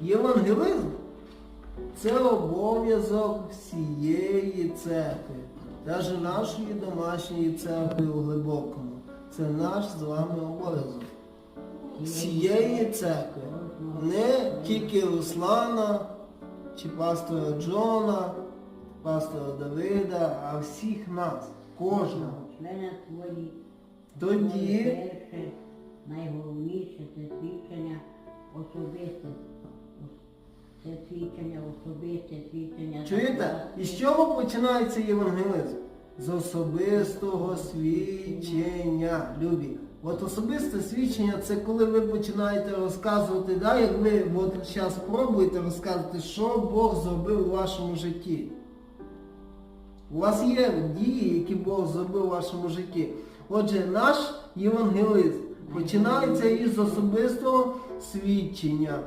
Євангелизм це обов'язок всієї церкви, навіть нашої домашньої церкви у глибокому. Це наш з вами обов'язок. Всієї церкви. Не тільки Руслана чи пастора Джона, пастора Давида, а всіх нас, кожного. Тоді найголовніше це свідчення особисте. Свідчення особисте, свідчення. Чуєте? І з чого починається євангелизм? З особистого свідчення, любі. От особисте свідчення це коли ви починаєте розказувати, да, як ви от зараз пробуєте розказувати, що Бог зробив у вашому житті. У вас є дії, які Бог зробив у вашому житті. Отже, наш євангелизм починається із особистого свідчення.